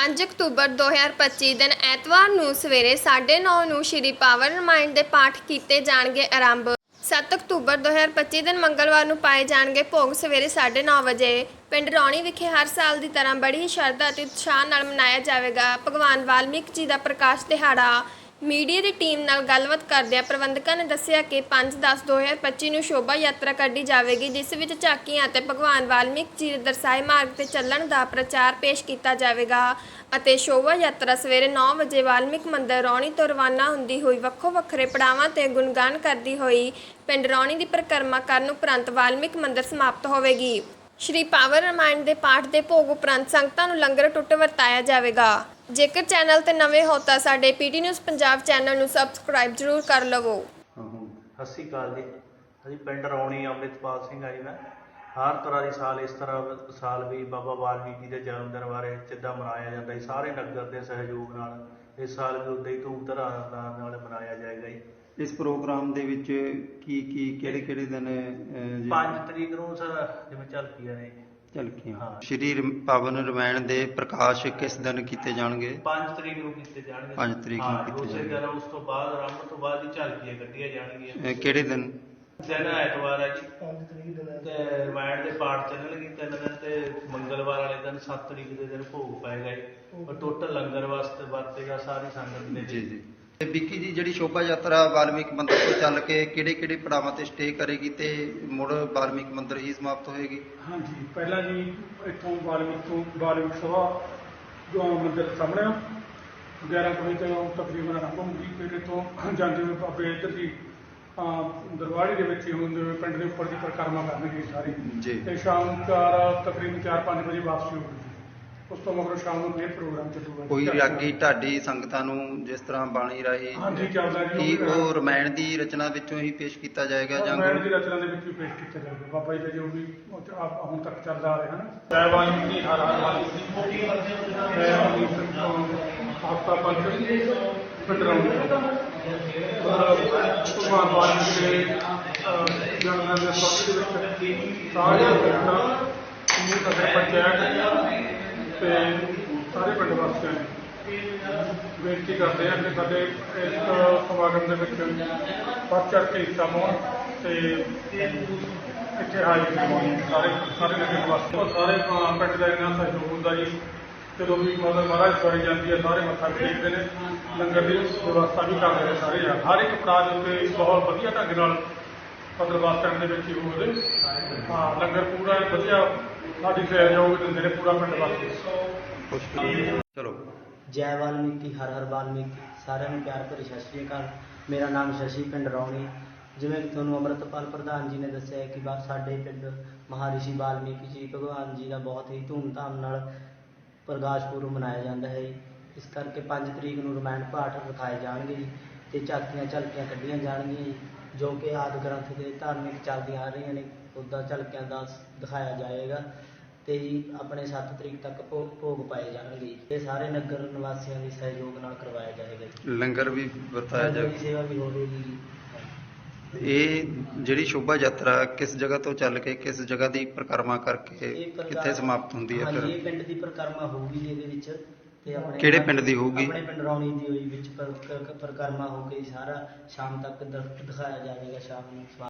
5 October 2025 ਦਿਨ ਐਤਵਾਰ ਨੂੰ ਸਵੇਰੇ 9:30 ਨੂੰ ਸ਼੍ਰੀ ਪਾਵਰ ਰਮਾਇਣ ਦੇ ਪਾਠ ਕੀਤੇ ਜਾਣਗੇ ਆਰੰਭ। 7 ਅਕਤੂਬਰ 2025 ਦਿਨ ਮੰਗਲਵਾਰ ਨੂੰ ਪਾਏ ਜਾਣਗੇ ਭੋਗ ਸਵੇਰੇ 9:30 ਵਜੇ। ਪਿੰਡ ਰੌਣੀ ਵਿਖੇ ਹਰ ਸਾਲ ਦੀ ਤਰ੍ਹਾਂ ਬੜੀ ਹੀ ਸ਼ਰਧਾ ਅਤੇ ਉਤਸ਼ਾਹ ਨਾਲ ਮਨਾਇਆ ਜਾਵੇਗਾ। ਭਗਵਾਨ ਵਾਲਮੀਕ ਜੀ ਦਾ ਪ੍ਰਕਾਸ਼ ਦਿਹਾੜਾ ਮੀਡੀਆ ਦੀ ਟੀਮ ਨਾਲ ਗੱਲਬਾਤ ਕਰਦਿਆਂ ਪ੍ਰਬੰਧਕਾਂ ਨੇ ਦੱਸਿਆ ਕਿ 5/10/2025 ਨੂੰ ਸ਼ੋਭਾ ਯਾਤਰਾ ਕੱਢੀ ਜਾਵੇਗੀ, ਜਿਸ ਵਿੱਚ ਝਾਕੀਆਂ ਅਤੇ ਭਗਵਾਨ ਵਾਲਮੀਕ ਜੀ ਦੇ ਦਰਸਾਏ ਮਾਰਗ ਤੇ ਚੱਲਣ ਦਾ ਪ੍ਰਚਾਰ ਪੇਸ਼ ਕੀਤਾ ਜਾਵੇਗਾ ਅਤੇ ਸ਼ੋਭਾ ਯਾਤਰਾ ਸਵੇਰੇ 9 ਵਜੇ ਵਾਲਮੀਕ ਮੰਦਿਰ ਰੌਣੀ ਤੋਂ ਰਵਾਨਾ ਹੁੰਦੀ ਹੋਈ ਵੱਖੋ ਵੱਖਰੇ ਪੜਾਵਾਂ ਤੇ ਗੁਣਗਾਨ ਕਰਦੀ ਹੋਈ ਪਿੰਡ ਰੌਣੀ ਦੀ ਪਰਿਕਰਮਾ ਕਰਨ ਉਪਰੰਤ ਵਾਲਮੀਕ ਮੰਦਿਰ ਸਮਾਪਤ ਹੋਵੇਗੀ। ਸ਼੍ਰੀ ਪਾਵਰ ਰਮਾਇਣ ਦੇ ਪਾਠ ਦੇ ਭੋਗ ਉਪਰੰਤ ਸੰਗਤਾਂ ਨੂੰ ਲੰਗਰ ਟੁੱਟ ਵਰਤਾਇਆ ਜਾਵੇਗਾ। ਜੇਕਰ ਚੈਨਲ ਤੇ ਨਵੇਂ ਹੋ ਤਾਂ ਸਾਡੇ ਪੀਟੀ ਨਿਊਜ਼ ਪੰਜਾਬ ਚੈਨਲ ਨੂੰ ਸਬਸਕ੍ਰਾਈਬ ਜ਼ਰੂਰ ਕਰ ਲਵੋ। ਸਤਿ ਸ਼੍ਰੀ ਅਕਾਲ ਜੀ। ਅਸੀਂ ਪਿੰਡ ਰੌਣੀ ਅੰਮ੍ਰਿਤਪਾਲ ਸਿੰਘ ਆ ਜੀ ਮੈਂ। ਹਰ ਤਰ੍ਹਾਂ ਦੀ ਸਾਲ ਇਸ ਤਰ੍ਹਾਂ ਸਾਲ ਵੀ ਬਾਬਾ ਵਾਲਮੀਕੀ ਦੇ ਜਨਮ ਦਿਨ ਬਾਰੇ ਜਿੱਦਾਂ ਮਨਾਇਆ ਜਾਂਦਾ ਜੀ। ਸਾਰੇ ਨਗਰ ਦੇ ਸਹਿਯੋਗ ਨਾਲ ਇਸ ਸਾਲ ਵੀ ਉਦਾਂ ਹੀ ਧੂਮ ਧਾਮ ਨਾਲ ਮਨਾਇਆ ਜਾਏਗਾ ਜੀ। ਇਸ ਪ੍ਰੋਗਰਾਮ ਦੇ ਵਿੱਚ ਕੀ ਕੀ ਕਿਹੜੇ ਕਿਹੜੇ ਦਿਨ ਅਹ, ਜੀ 5 ਤਰੀਕ ਨੂੰ ਸਰ ਜਿਵੇਂ ਝਲਕੀਆਂ ਨੇ। ਝਲਕੀਆਂ। ਹਾਂ। ਸ਼੍ਰੀ ਰਮ- ਪਾਵਨ ਰਮਾਇਣ ਦੇ ਪ੍ਰਕਾਸ਼ ਕਿਸ ਦਿਨ ਕੀਤੇ ਜਾਣਗੇ? 5 ਤਰੀਕ ਨੂੰ ਕੀਤੇ ਜਾਣਗੇ। ਪੰਜ ਤਰੀਕ ਨੂੰ ਹਾਂ, ਕੀਤੇ ਉਸੇ ਜਾਣਗੇ। ਦਿਨ ਉਸ ਤੋਂ ਬਾਅਦ ਆਰੰਭ ਤੋਂ ਬਾਅਦ ਹੀ ਝਲਕੀਆਂ ਕੱਢੀਆਂ ਜਾਣਗੀਆਂ। ਅਹ, ਕਿਹੜੇ ਦਿਨ? ਦਿਨ ਐਤਵਾਰ ਹੈ ਜੀ। ਤੇ ਰਮਾਇਣ ਦੇ ਪਾਠ ਚੱਲਣਗੇ ਤਿੰਨ ਦਿਨ ਤੇ ਮੰਗਲਵਾਰ ਵਾਲੇ ਦਿਨ 7 ਤਰੀਕ ਦੇ ਦਿਨ ਭੋਗ ਪਾਏਗਾ ਜੀ ਔਰ ਟੋਟਲ ਲੰਗਰ ਵਾਸਤੇ ਵਰਤੇਗਾ ਸਾਰੀ ਸੰਗਤ ਦੇ ਜੀ ਜੀ। ਤੇ ਵਿੱਕੀ ਜੀ ਜਿਹੜੀ ਸ਼ੋਭਾ ਯਾਤਰਾ ਵਾਲਮੀਕ ਮੰਦਿਰ ਤੋਂ ਚੱਲ ਕੇ ਕਿਹੜੇ ਕਿਹੜੇ ਪੜਾਵਾਂ ਤੇ ਸਟੇ ਕਰੇਗੀ ਤੇ ਮੁੜ ਵਾਲਮੀਕ ਮੰਦਿਰ ਹੀ ਸਮਾਪਤ ਹੋਏਗੀ? ਹਾਂਜੀ ਪਹਿਲਾਂ ਜੀ ਇੱਥੋਂ ਬਾਲਮੀਕ ਤੋਂ ਬਾਲਮੀਕ ਸਭਾ ਜੋ ਮੰਦਿਰ ਸਾਹਮਣੇ ਆ। 11 ਕੁ ਵਜੇ ਤੋਂ ਤਕਰੀਬਨ ਆਰੰਭ ਹੋਊਗੀ ਫਿਰ ਇੱਥੋਂ ਜਾਂਦੇ ਹੋਏ ਬਾਬੇ ਇੱਧਰ ਦੀ ਦਰਬਾਰੀ ਦੇ ਵਿੱਚ ਹੀ ਹੁੰਦੇ ਹੋਏ ਪਿੰਡ ਦੇ ਉੱਪਰ ਦੀ ਪਰਿਕਰਮਾ ਕਰਨਗੇ ਸਾਰੀ। ਜੀ। ਤੇ ਸ਼ਾਮ ਨੂੰ ਚਾਰ ਤਕਰੀਬਨ 4-5 ਵਜੇ ਵਾਪਸੀ ਹੋਊਗੀ। ਉਸ ਤੋਂ ਮਗਰੋਂ ਸ਼ਾਮ ਨੂੰ ਫੇਰ ਪ੍ਰੋਗਰਾਮ ਚੱਲੂਗਾ ਕੋਈ ਰਾਗੀ ਢਾਡੀ ਸੰਗਤਾਂ ਨੂੰ ਜਿਸ ਤਰ੍ਹਾਂ ਬਾਣੀ ਰਾਹੀਂ ਹਾਂਜੀ ਚੱਲਦਾ ਜੀ ਕੀ ਉਹ ਰਮਾਇਣ ਦੀ ਰਚਨਾ ਵਿੱਚੋਂ ਹੀ ਪੇਸ਼ ਕੀਤਾ ਜਾਏਗਾ ਜਾਂ ਮੈਂ ਦੀ ਰਚਨਾ ਦੇ ਵਿੱਚ ਵੀ ਪੇਸ਼ ਕੀਤਾ ਜਾਊਗਾ। ਬਾਬਾ ਜੀ ਦਾ ਜੋ ਵੀ ਹੁਣ ਤੱਕ ਚੱਲਦਾ ਆ ਰਿਹਾ ਹੈ ਜੈ ਵਾਲਮੀਕੀ ਹਰ ਹਰ ਵਾਲਮੀਕੀ ਜੈ ਵਾਲਮੀਕੀ ਆਪਕਾ ਪੰਥ ਪਿੰਡਰਾਉਂ ਭਗਵਾਨ ਵਾਲਮੀਕੀ ਦੇ ਅਹ, ਜਨਮ ਦੇ ਸਵਾਗਤ ਦੇ ਵਿੱਚ ਸਾਰੇ ਪਿੰਡਾਂ ਸਮੂਹ ਨਗਰ ਪੰਚਾਇਤ ਤੇ ਸਾਰੇ ਪਿੰਡ ਵਾਸੀਆਂ ਨੇ ਬੇਨਤੀ ਕਰਦੇ ਹਾਂ ਕਿ ਸਾਡੇ ਇਸ ਸਮਾਗਮ ਦੇ ਵਿੱਚ ਵੱਧ ਚੜ੍ਹ ਕੇ ਹਿੱਸਾ ਪਾਉਣ ਤੇ ਇੱਥੇ ਹਾਜ਼ਰੀ ਕਰਵਾਉਣ ਸਾਰੇ ਸਾਰੇ ਨਗਰ ਵਾਸੀ ਸਾਰੇ ਪਿੰਡ ਦਾ ਇਹਨਾਂ ਸਹਿਯੋਗ ਹੁੰਦਾ ਜੀ। ਜਦੋਂ ਵੀ ਮਤਲਬ ਮਹਾਰਾਜ ਸਵਾਰੀ ਜਾਂਦੀ ਹੈ, ਸਾਰੇ ਮੱਥਾ ਟੇਕਦੇ ਨੇ। ਲੰਗਰ ਦੀ ਵਿਵਸਥਾ ਵੀ ਕਰਦੇ ਨੇ ਸਾਰੇ ਜਣੇ। ਹਰ ਇੱਕ ਪ੍ਰਾਜ ਉੱਤੇ ਬਹੁਤ ਵਧੀਆ ਢੰਗ ਨਾਲ ਮਤਲਬ ਬੱਸ ਦੇ ਵਿੱਚ ਹੀ ਹੋਵੇ ਹਾਂ ਲੰਗਰ ਪੂਰਾ ਵਧੀਆ ਸਾਡੀ ਸਹਿਯੋਗ ਦਿੰਦੇ ਨੇ ਪੂਰਾ ਪਿੰਡ ਵਾਸੀ। ਚਲੋ। ਜੈ ਵਾਲਮੀਕੀ ਹਰ ਹਰ ਵਾਲਮੀਕੀ। ਸਾਰਿਆਂ ਨੂੰ ਪਿਆਰ ਭਰੀ ਸਤਿ ਸ਼੍ਰੀ ਅਕਾਲ। ਮੇਰਾ ਨਾਮ ਸ਼ਸ਼ੀ ਪਿੰਡ ਰੌਣੀ। ਜਿਵੇਂ ਕਿ ਤੁਹਾਨੂੰ ਅੰਮ੍ਰਿਤਪਾਲ ਪ੍ਰਧਾਨ ਜੀ ਨੇ ਦੱਸਿਆ ਕਿ ਬਾ ਸਾਡੇ ਪਿੰਡ ਮਹਾਰਿਸ਼ੀ ਵਾਲਮੀਕੀ ਜੀ ਭਗਵਾਨ ਜੀ ਦਾ ਬਹੁਤ ਹੀ ਧੂਮਧਾਮ ਨਾਲ ਪ੍ਰਕਾਸ਼ ਪੁਰਬ ਮਨਾਇਆ ਜਾਂਦਾ ਹੈ ਜੀ। ਇਸ ਕਰਕੇ 5 ਤਰੀਕ ਨੂੰ ਰਮਾਇਣ ਪਾਠ ਰਖਾਏ ਜਾਣਗੇ ਜੀ ਤੇ ਝਾਕੀਆਂ ਝਲਕੀਆਂ ਕੱਢੀਆਂ ਜਾਣਗੀਆਂ ਜੀ। ਜੋ ਕਿ ਆਦਿ ਗ੍ਰੰਥ ਦੇ ਧਾਰਮਿਕ ਚੱਲਦੀਆਂ ਆ ਰਹੀਆਂ ਨੇ ਉੱਦਾਂ ਝਲਕਿਆਂ ਦਾ ਦਿਖਾਇਆ ਜਾਏਗਾ ਤੇ ਜੀ ਆਪਣੇ 7 ਤਰੀਕ ਤੱਕ ਭੋ- ਭੋਗ ਪਾਏ ਜਾਣਗੇ। ਜੀ। ਇਹ ਸਾਰੇ ਨਗਰ ਨਿਵਾਸੀਆਂ ਦੇ ਸਹਿਯੋਗ ਨਾਲ ਕਰਵਾਇਆ ਜਾਏਗਾ ਜੀ। ਲੰਗਰ ਵੀ ਵਰਤਾਇਆ ਦੀ ਜਾਏਗਾ। ਸੇਵਾ ਵੀ ਹੋਵੇਗੀ ਜੀ। ਇਹ ਜਿਹੜੀ ਸ਼ੋਭਾ ਯਾਤਰਾ ਕਿਸ ਜਗ੍ਹਾ ਤੋਂ ਚੱਲ ਕੇ ਕਿਸ ਜਗ੍ਹਾ ਦੀ ਪਰਿਕਰਮਾ ਕਰਕੇ ਇਹ ਪ੍ਰਕਾਰ- ਕਿੱਥੇ ਸਮਾਪਤ ਹੁੰਦੀ ਹੈ ਹਾਂਜੀ ਇਹ ਫਿਰ ਪਿੰਡ ਦੀ ਪਰਿਕਰਮਾ ਹੋਊਗੀ ਜੀ ਇਹਦੇ ਵਿੱਚ। ਤੇ ਆਪਣੇ ਕਿਹੜੇ ਪਿੰਡ ਦੀ ਹੋਊਗੀ? ਆਪਣੇ ਪਿੰਡ ਰੌਣੀ ਦੀ ਹੋਈ ਵਿੱਚ ਪਰ- ਪਰਿਕਰਮਾ ਹੋ ਕੇ ਸਾਰਾ ਸ਼ਾਮ ਤੱਕ ਦਿਖਾਇਆ ਜਾਵੇਗਾ ਸ਼ਾਮ ਨੂੰ